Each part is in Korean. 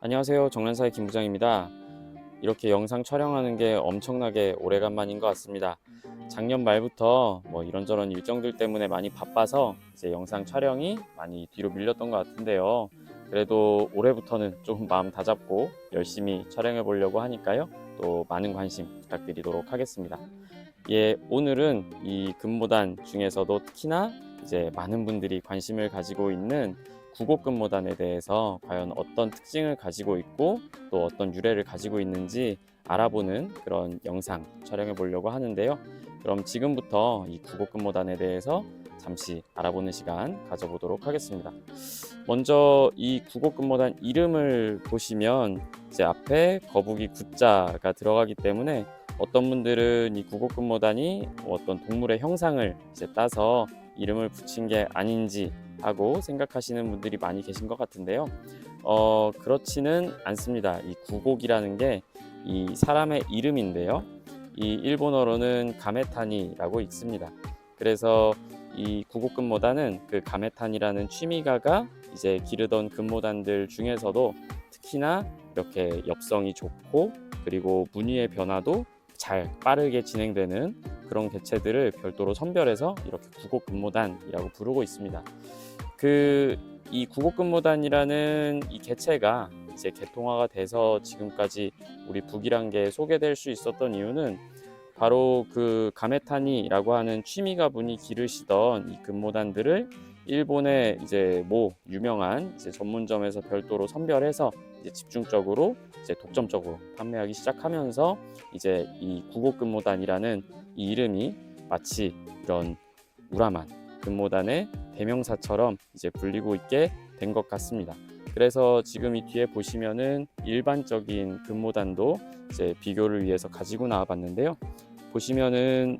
안녕하세요. 정란사의 김 부장입니다. 이렇게 영상 촬영하는 게 엄청나게 오래간만인 것 같습니다. 작년 말부터 뭐 이런저런 일정들 때문에 많이 바빠서 이제 영상 촬영이 많이 뒤로 밀렸던 것 같은데요. 그래도 올해부터는 조금 마음 다잡고 열심히 촬영해 보려고 하니까요. 또 많은 관심 부탁드리도록 하겠습니다. 예, 오늘은 이 근모단 중에서도 특히나 이제 많은 분들이 관심을 가지고 있는 구곡근모단에 대해서 과연 어떤 특징을 가지고 있고 또 어떤 유래를 가지고 있는지 알아보는 그런 영상 촬영해 보려고 하는데요. 그럼 지금부터 이 구곡근모단에 대해서 잠시 알아보는 시간 가져보도록 하겠습니다. 먼저 이 구곡근모단 이름을 보시면 이제 앞에 거북이 구자가 들어가기 때문에 어떤 분들은 이 구곡근모단이 어떤 동물의 형상을 이제 따서 이름을 붙인 게 아닌지 하고 생각하시는 분들이 많이 계신 것 같은데요. 어, 그렇지는 않습니다. 이 구곡이라는 게 이 사람의 이름인데요. 이 일본어로는 가메타니라고 읽습니다. 그래서 이 구곡근모단은 그 가메탄이라는 취미가가 이제 기르던 근모단들 중에서도 특히나 이렇게 엽성이 좋고 그리고 무늬의 변화도 잘 빠르게 진행되는 그런 개체들을 별도로 선별해서 이렇게 구곡근모단이라고 부르고 있습니다. 그 이 구곡근모단이라는 이 개체가 이제 개통화가 돼서 지금까지 우리 북이란게 소개될 수 있었던 이유는 바로 그 가메타니라고 하는 취미가 분이 기르시던 이 근모단들을 일본의 이제 모 유명한 이제 전문점에서 별도로 선별해서 이제 집중적으로 이제 독점적으로 판매하기 시작하면서 이제 이 구곡근모단이라는 이 이름이 마치 이런 우라만 근모단의 대명사처럼 이제 불리고 있게 된 것 같습니다. 그래서 지금 이 뒤에 보시면은 일반적인 근모단도 이제 비교를 위해서 가지고 나와 봤는데요. 보시면은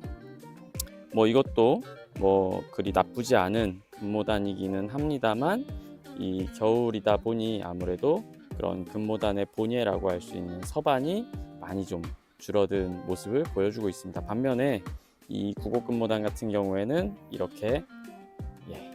뭐 이것도 뭐 그리 나쁘지 않은 근모단이기는 합니다만 이 겨울이다 보니 아무래도 그런 근모단의 본예라고 할 수 있는 서반이 많이 좀 줄어든 모습을 보여주고 있습니다. 반면에 이 구곡근모단 같은 경우에는 이렇게 예,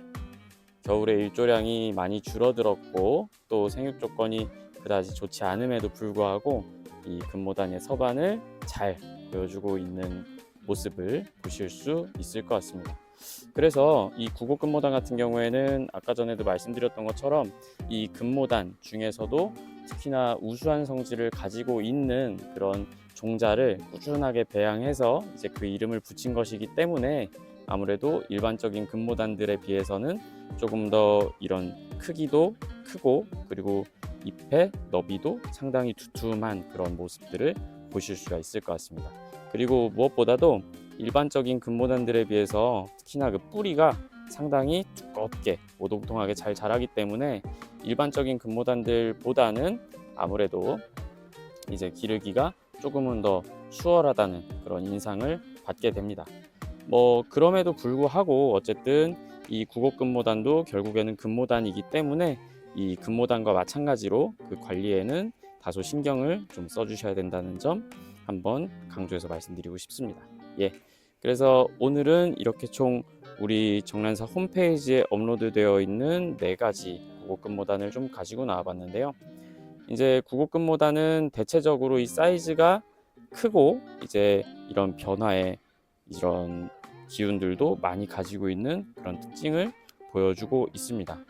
겨울에 일조량이 많이 줄어들었고 또 생육 조건이 그다지 좋지 않음에도 불구하고 이 근모단의 서반을 잘 보여주고 있는 모습을 보실 수 있을 것 같습니다. 그래서 이 구곡 근모단 같은 경우에는 아까 전에도 말씀드렸던 것처럼 이 근모단 중에서도 특히나 우수한 성질을 가지고 있는 그런 종자를 꾸준하게 배양해서 이제 그 이름을 붙인 것이기 때문에 아무래도 일반적인 근모단들에 비해서는 조금 더 이런 크기도 크고 그리고 잎의 너비도 상당히 두툼한 그런 모습들을 보실 수가 있을 것 같습니다. 그리고 무엇보다도 일반적인 근모단들에 비해서 특히나 그 뿌리가 상당히 두껍게 오동통하게 잘 자라기 때문에 일반적인 근모단들보다는 아무래도 이제 기르기가 조금은 더 수월하다는 그런 인상을 받게 됩니다. 뭐 그럼에도 불구하고 어쨌든 이 구곡근모단도 결국에는 근모단이기 때문에 이 근모단과 마찬가지로 그 관리에는 다소 신경을 좀 써주셔야 된다는 점 한번 강조해서 말씀드리고 싶습니다. 예. 그래서 오늘은 이렇게 총 우리 정란사 홈페이지에 업로드되어 있는 네 가지 구곡근모단을 좀 가지고 나와봤는데요. 이제 구곡근모단은 대체적으로 이 사이즈가 크고 이제 이런 변화에 이런 기운들도 많이 가지고 있는 그런 특징을 보여주고 있습니다.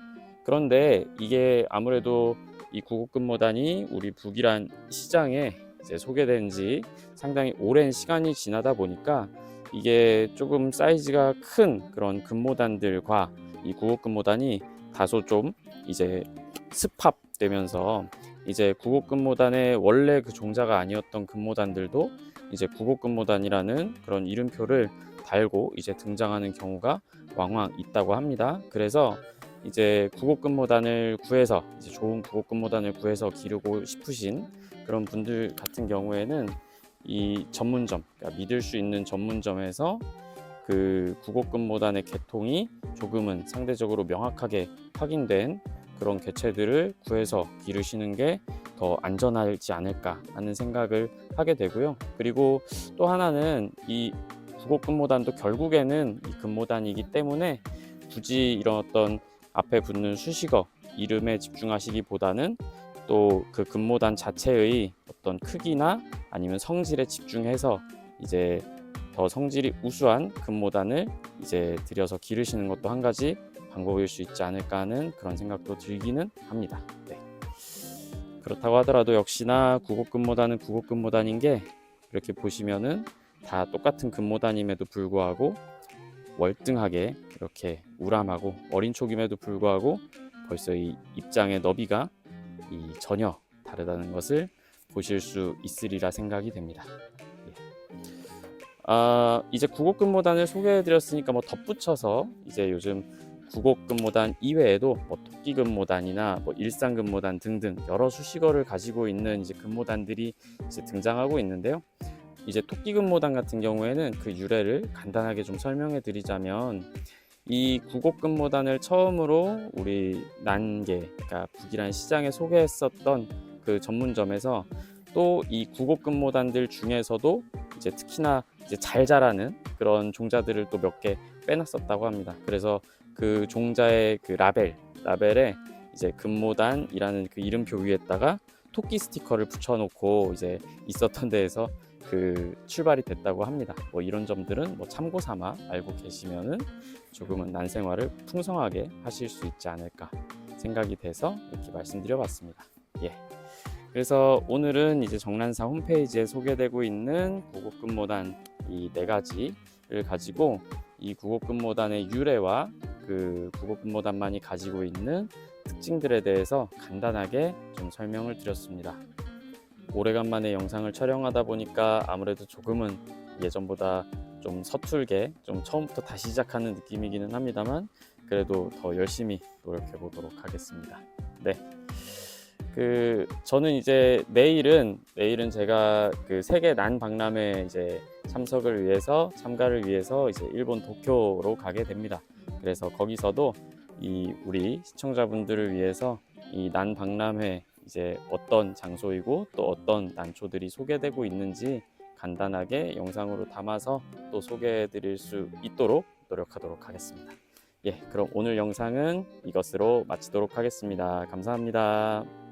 그런데 이게 아무래도 이 구곡근모단이 우리 북이란 시장에 이제 소개된 지 상당히 오랜 시간이 지나다 보니까 이게 조금 사이즈가 큰 그런 근모단들과 이 구곡근모단이 다소 좀 이제 습합되면서 이제 구곡근모단의 원래 그 종자가 아니었던 근모단들도 이제 구곡근모단이라는 그런 이름표를 달고 이제 등장하는 경우가 왕왕 있다고 합니다. 그래서 이제 구곡근모단을 구해서 이제 좋은 구곡근모단을 구해서 기르고 싶으신 그런 분들 같은 경우에는 이 전문점, 그러니까 믿을 수 있는 전문점에서 그 구곡근모단의 개통이 조금은 상대적으로 명확하게 확인된 그런 개체들을 구해서 기르시는 게 더 안전하지 않을까 하는 생각을 하게 되고요. 그리고 또 하나는 이 구곡근모단도 결국에는 이 근모단이기 때문에 굳이 이런 어떤 앞에 붙는 수식어 이름에 집중하시기보다는 또 그 근모단 자체의 어떤 크기나 아니면 성질에 집중해서 이제 더 성질이 우수한 근모단을 이제 들여서 기르시는 것도 한 가지 방법일 수 있지 않을까 하는 그런 생각도 들기는 합니다. 네. 그렇다고 하더라도 역시나 구곡 근모단인 게 이렇게 보시면은 다 똑같은 근모단임에도 불구하고 월등하게 이렇게 우람하고 어린 촉임에도 불구하고 벌써 이 입장의 너비가 이 전혀 다르다는 것을 보실 수 있으리라 생각이 됩니다. 예. 아 이제 구곡근모단을 소개해 드렸으니까 뭐 덧붙여서 이제 요즘 구곡근모단 이외에도 뭐 토끼근모단이나 뭐 일상근모단 등등 여러 수식어를 가지고 있는 이제 근모단들이 이제 등장하고 있는데요. 이제 토끼근모단 같은 경우에는 그 유래를 간단하게 좀 설명해 드리자면 이 구곡근모단을 처음으로 우리 난개, 그러니까 북이란 시장에 소개했었던 그 전문점에서 또 이 구곡근모단들 중에서도 이제 특히나 이제 잘 자라는 그런 종자들을 또 몇 개 빼놨었다고 합니다. 그래서 그 종자의 그 라벨, 라벨에 이제 근모단이라는 그 이름표 위에다가 토끼 스티커를 붙여놓고 이제 있었던 데에서 그 출발이 됐다고 합니다. 뭐 이런 점들은 뭐 참고 삼아 알고 계시면은 조금은 난 생활을 풍성하게 하실 수 있지 않을까 생각이 돼서 이렇게 말씀드려 봤습니다. 예. 그래서 오늘은 이제 정란사 홈페이지에 소개되고 있는 구곡근모단 이 네 가지를 가지고 이 구곡근모단의 유래와 그 구곡근모단만이 가지고 있는 특징들에 대해서 간단하게 좀 설명을 드렸습니다. 오래간만에 영상을 촬영하다 보니까 아무래도 조금은 예전보다 좀 서툴게 좀 처음부터 다시 시작하는 느낌이기는 합니다만 그래도 더 열심히 노력해 보도록 하겠습니다. 네. 그 저는 이제 내일은 내일은 제가 그 세계 난 박람회 이제 참석을 위해서 참가를 위해서 이제 일본 도쿄로 가게 됩니다. 그래서 거기서도 이 우리 시청자분들을 위해서 이 난 박람회 이제 어떤 장소이고 또 어떤 난초들이 소개되고 있는지 간단하게 영상으로 담아서 또 소개해 드릴 수 있도록 노력하도록 하겠습니다. 예, 그럼 오늘 영상은 이것으로 마치도록 하겠습니다. 감사합니다.